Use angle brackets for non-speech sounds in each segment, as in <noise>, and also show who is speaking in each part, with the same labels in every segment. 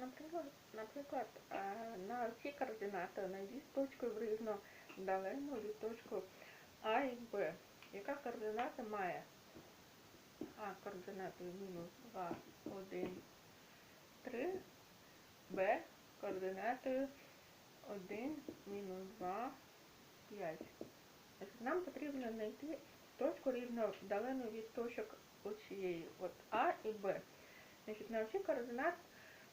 Speaker 1: наприклад, наприклад, е, на ці координати знайдіть точку в рівно далену від точку А і Б. Яка координата має? А координати мінус 2, 1, 3, Б координатою 1, мінус 2, 5. Нам потрібно знайти точку рівно вдалену від точок оцієї, от А і Б. Значить, на оці координат,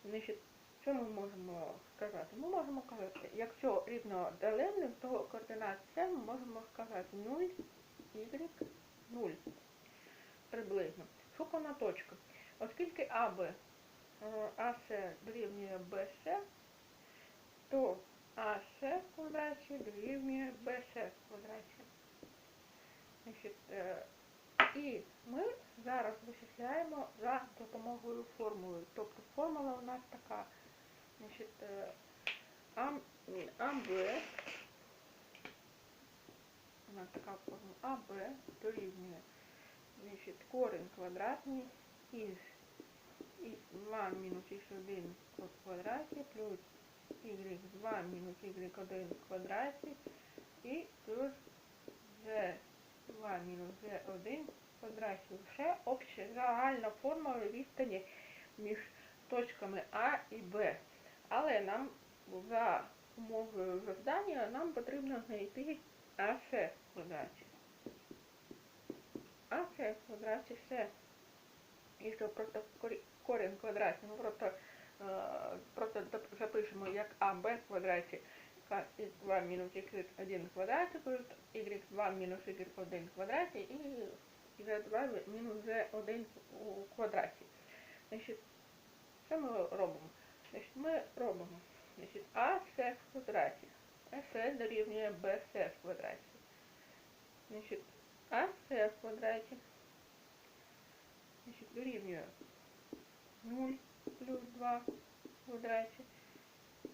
Speaker 1: значить, що ми можемо сказати? Ми можемо сказати, якщо рівно вдалений, то координат С ми можемо сказати 0, Y, 0. Приблизно. Шукана точка. Оскільки АБ, е, АС дорівнює БС, то АС в квадраті дорівнює БС в квадраті. Значить, е, і ми зараз вичисляємо за допомогою формули. Тобто формула у нас така. Значить, е, АБ, у нас така формула АБ дорівнює значить, корінь квадратний із х2 мінус х1 в квадраті плюс y2 мінус y1 в квадраті і плюс z2 мінус z1 в квадраті. Все обща загальна формула відстані між точками А і Б. Але нам за умовою завдання нам потрібно знайти АС в квадраті. АС в квадраті все. Якщо просто корі- корінь квадратний, ми просто, е, просто запишемо як АБ квадраті х2 мінус х1 в квадраті плюс y2 мінус y1 в квадраті і z2 мінус z1 у квадраті. Значить, що ми робимо? Значить, ми робимо значить, АС в квадраті. АС дорівнює БС в квадраті. Значить, АС в квадраті значить, дорівнює 0 плюс 2 в квадраті,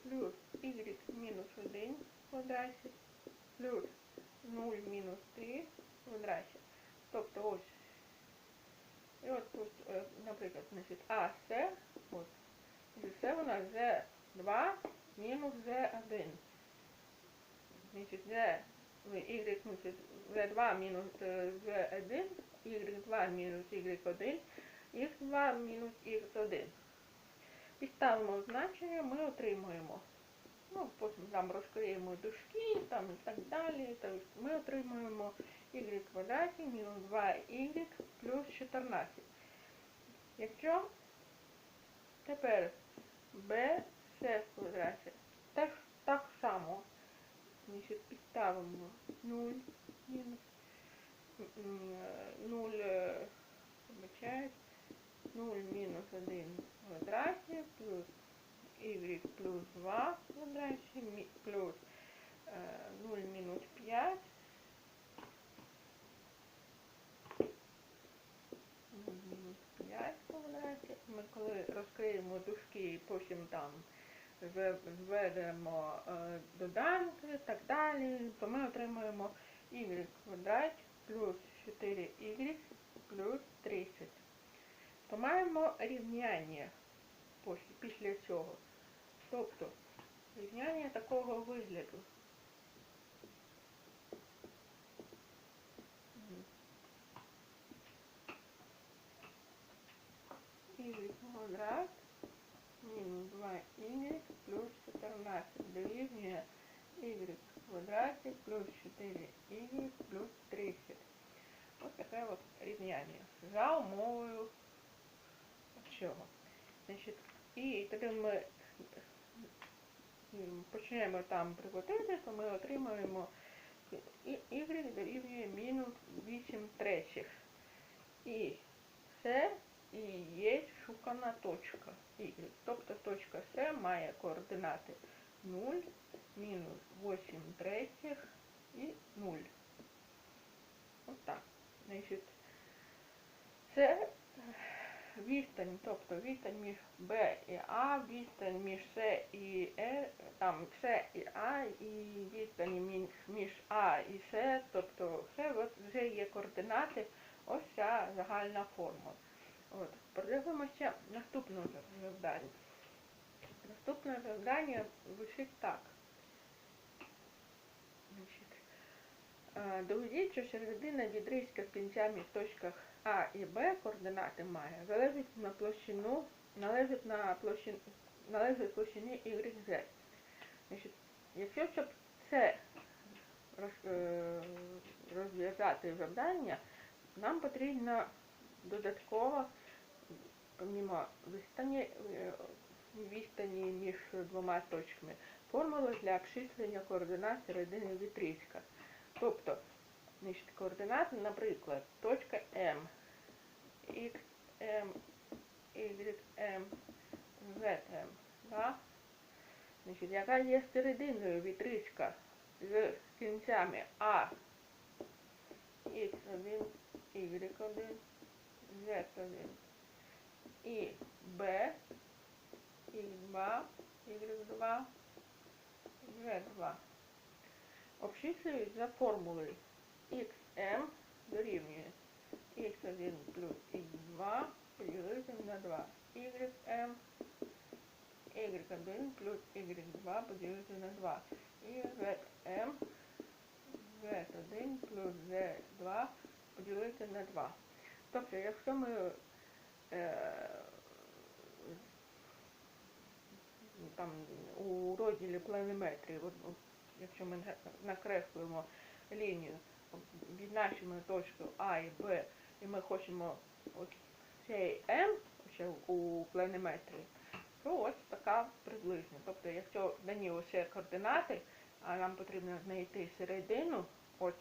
Speaker 1: плюс y мінус 1 в квадраті, плюс 0 мінус 3 в квадраті. Тобто ось. І от тут, е, наприклад, значить, АС, от, значить, це у нас Z2 мінус Z1. Значить, Y, ну, це Z2 мінус е, Z1, Y2 мінус Y1, X2 мінус X1. Підставимо значення, ми отримуємо. Ну, потім там розкриємо дужки, і так далі. Тобто ми отримуємо y квадраті мінус 2y плюс 14. Якщо тепер b c в квадраті теж так само, значить, підставимо 0 мінус м, м, 0, е, вибачаю, 0 мінус 1 в квадраті плюс y плюс 2 в квадраті плюс е, 0 мінус 5 0 5 в квадраті. Ми коли розкриємо дужки і потім там зве- зведемо е, доданки і так далі, то ми отримуємо y в квадраті плюс 4y плюс 30. То маємо рівняння після цього. Тобто рівняння такого вигляду. Y квадрат мінус 2y плюс 14 дорівнює y квадраті плюс 4y плюс 30. Ось таке от рівняння. За умовою цього. Значить, і тоді ми почнемо там приводити, то ми отримаємо y дорівнює мінус 8 третіх. І це і є шукана точка y. Тобто точка С має координати 0, мінус 8 третіх і 0. Ось так. Значить, це відстань, тобто відстань між Б і А, відстань між С і Е, там С і А, і відстань між, між А і С, тобто все от вже є координати, ось ця загальна формула. От, подивимося наступне завдання. Наступне завдання звучить так. Е, доведіть, що середина відрізка з кінцями в точках А і Б координати має, залежить на площину, належить на площину, належить площині YZ. Значить, якщо щоб це е, розв'язати завдання, нам потрібно додатково, помімо відстані, е, відстані між двома точками, формула для обчислення координат середини відрізка. Тобто, значить, координати, наприклад, точка М, X, M, Y, M, Z, M, да? Значить, яка є серединою відрізка з кінцями А, X1, Y1, Z1 і B, X2, Y2, Z2. Обчислюють за формулою XM дорівнює X1 плюс X2 поділити на 2. YM Y1 плюс Y2 поділити на 2. І ZM Z1 плюс Z2 поділити на 2. Тобто, якщо ми е, там у розділі планіметрії, якщо ми на- накреслимо лінію від нашої точки А і Б, і ми хочемо цей М у планіметрії, то ось така приблизно. Тобто, якщо дані усе координати, а нам потрібно знайти середину, ось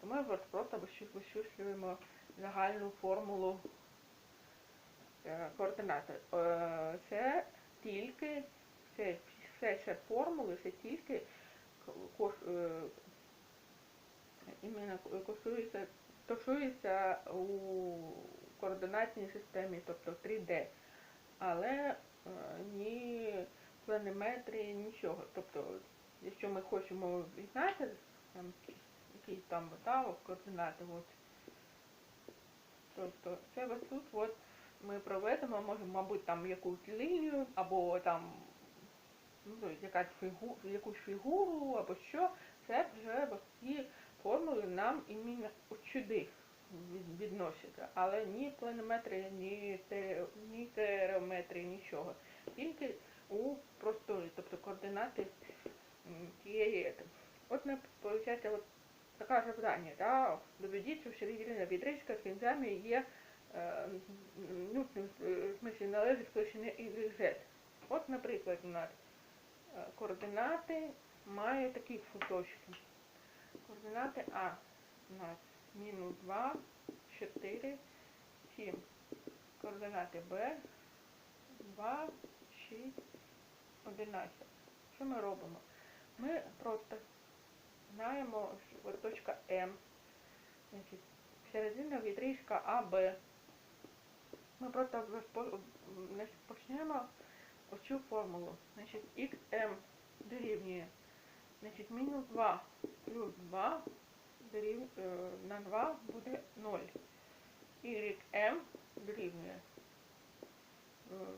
Speaker 1: то ми просто вищу- вичислюємо загальну формулу е, координати. Е, Це тільки, все це формули, це тільки е, іменно стосується, стосується у координатній системі, тобто 3D. Але е, ні планіметрії, нічого. Тобто, якщо ми хочемо відзнати якісь там да, координати, от, тобто це ось тут от ми проведемо, можемо, мабуть, там якусь лінію, або там ну, якась фігу, якусь фігуру, або що, це вже ці формули нам іменно сюди відносяться. Але ні планіметрія, ні, ні тереометрія, нічого. Тільки у просторі, тобто координати тієї. От виходить, от таке завдання, да? доведіть, що середина відрізка кінцями є е, ну, в смысле, належить площини YZ. От, наприклад, у нас е, координати має такі точки. Координати А у нас мінус 2, 4, 7. Координати Б 2, 6, 11. Що ми робимо? Ми просто знаємо, що точка М, значить, середина відрізка АБ. Ми просто почнемо оцю формулу. Значить, xm дорівнює значить, мінус 2 плюс 2 дорів, е, на 2 буде 0. ym дорівнює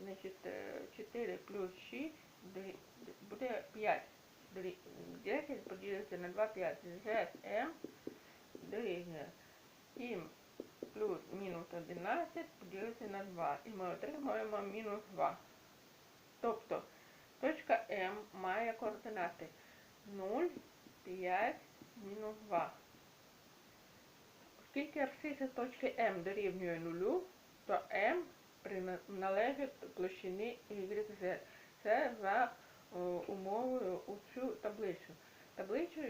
Speaker 1: значить, е, 4 плюс 6 дорі- буде 5. Дорі- 10 поділити на 2 5. zm дорівнює 7 плюс мінус 11 поділити на 2. І ми отримуємо мінус 2. Тобто точка М має координати 0, 5, мінус 2. Оскільки абсциса точки М дорівнює 0, то М належить площині YZ. Це за о, умовою у цю таблицю. Таблицю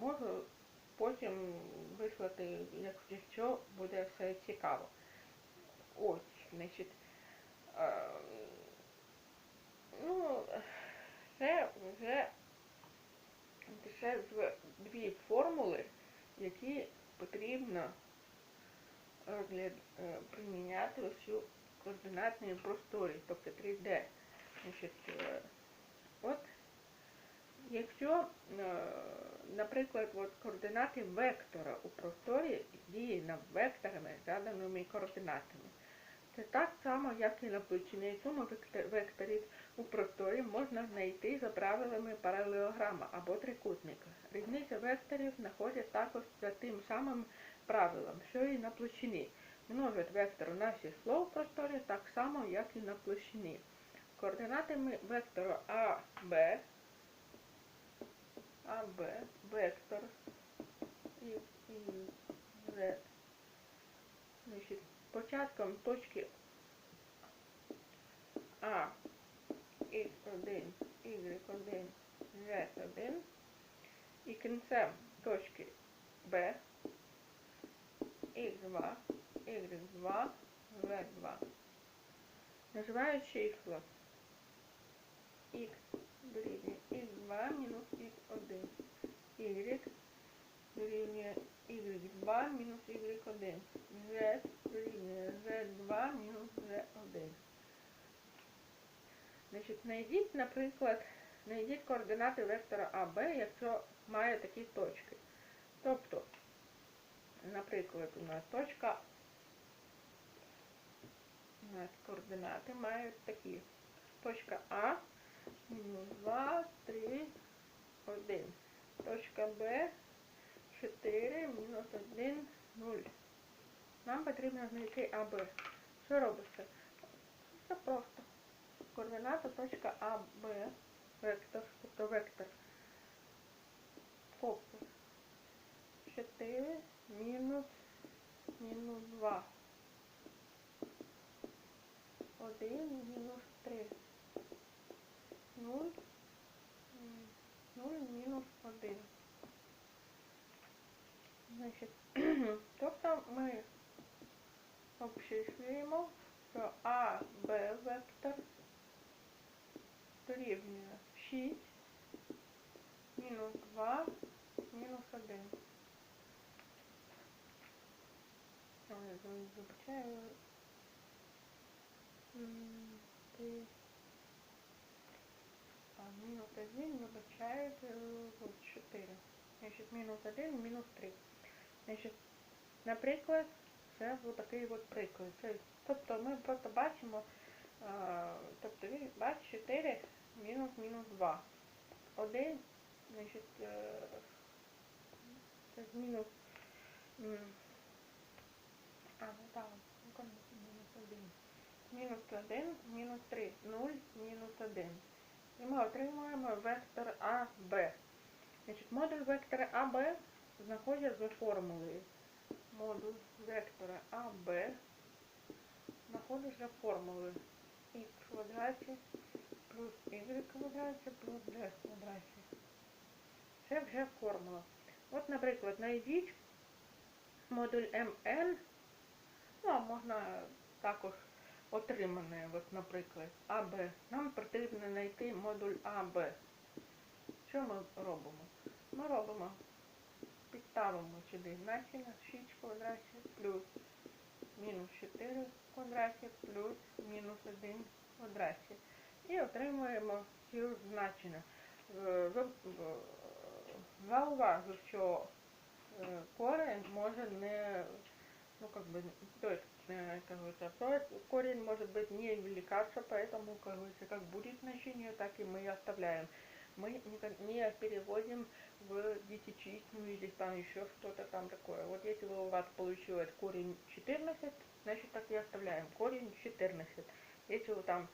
Speaker 1: можу потім вислати, якщо буде все цікаво. Ось, значить, е, ну, це вже з- дві формули, які потрібно е, приміняти ось у координатній просторі, тобто 3D. Значить, е, от Якщо, е, наприклад, от координати вектора у просторі діє над векторами, заданими координатами, Це так само, як і на площині. Вектор- векторів у просторі можна знайти за правилами паралелограма або трикутника. Різниця векторів знаходять також за тим самим правилом, що і на площині. Множать вектор на число в просторі так само, як і на площині. Координатами вектору А, Б, А, Б, вектор і, і Z. Значить, початком точки А, X1, Y1, Z1 і кінцем точки Б, X2, Y2, Z2. Називаю число X дорівнює X2 мінус X1, Y дорівнює Y2 мінус Y1, Z дорівнює Z2 мінус Z1. Значить, знайдіть, наприклад, знайдіть координати вектора АБ, якщо має такі точки. Тобто, наприклад, у нас точка, у нас координати мають такі. Точка А, мінус 2, 3, 1. Точка Б, 4, мінус 1, 0. Нам потрібно знайти АБ. Що робиться? Все просто. Координата точка А, Б, вектор, тобто вектор. Скобки. 4 мінус мінус 2. 1 мінус 3. 0. 0 мінус 1. Значить, <clears throat> тобто ми обчислюємо, що А, Б вектор дорівнює 6 мінус 2 мінус 1. Ой, Вибачаю. А, мінус 1, вибачаєте, от 4. Значить, мінус 1, мінус 3. Значить, наприклад, це був такий от приклад. Тобто ми просто бачимо, тобто він бачить 4 мінус мінус 2. 1, значить, е, це мінус, а, ну конечно, мінус 1. Мінус 1, мінус 3, 0, мінус 1. І ми отримуємо вектор АБ. Значить, модуль вектора АБ знаходять за формулою. Модуль вектора АБ знаходить за формулою х квадраті плюс y квадраті плюс d квадраті. Це вже формула. От, наприклад, знайдіть модуль МН, ну, а можна також отримане, от, наприклад, АБ. Нам потрібно знайти модуль АБ. Що ми робимо? Ми робимо, підставимо сюди значення 6 в плюс мінус 4 в квадраті плюс мінус 1 в квадраті. І отримуємо ці значення. Е, ви- в- Зауважу, що е, корень може не, ну как бы, то есть, э, как говорится, то есть корень может быть не увеличаться, поэтому, как говорится, как будет значение, так и мы и оставляем. Мы никак не переводим в десятичную или там еще что-то там такое. Вот если у вас получилось корень 14, значит так и оставляем. Корень 14. Если вы там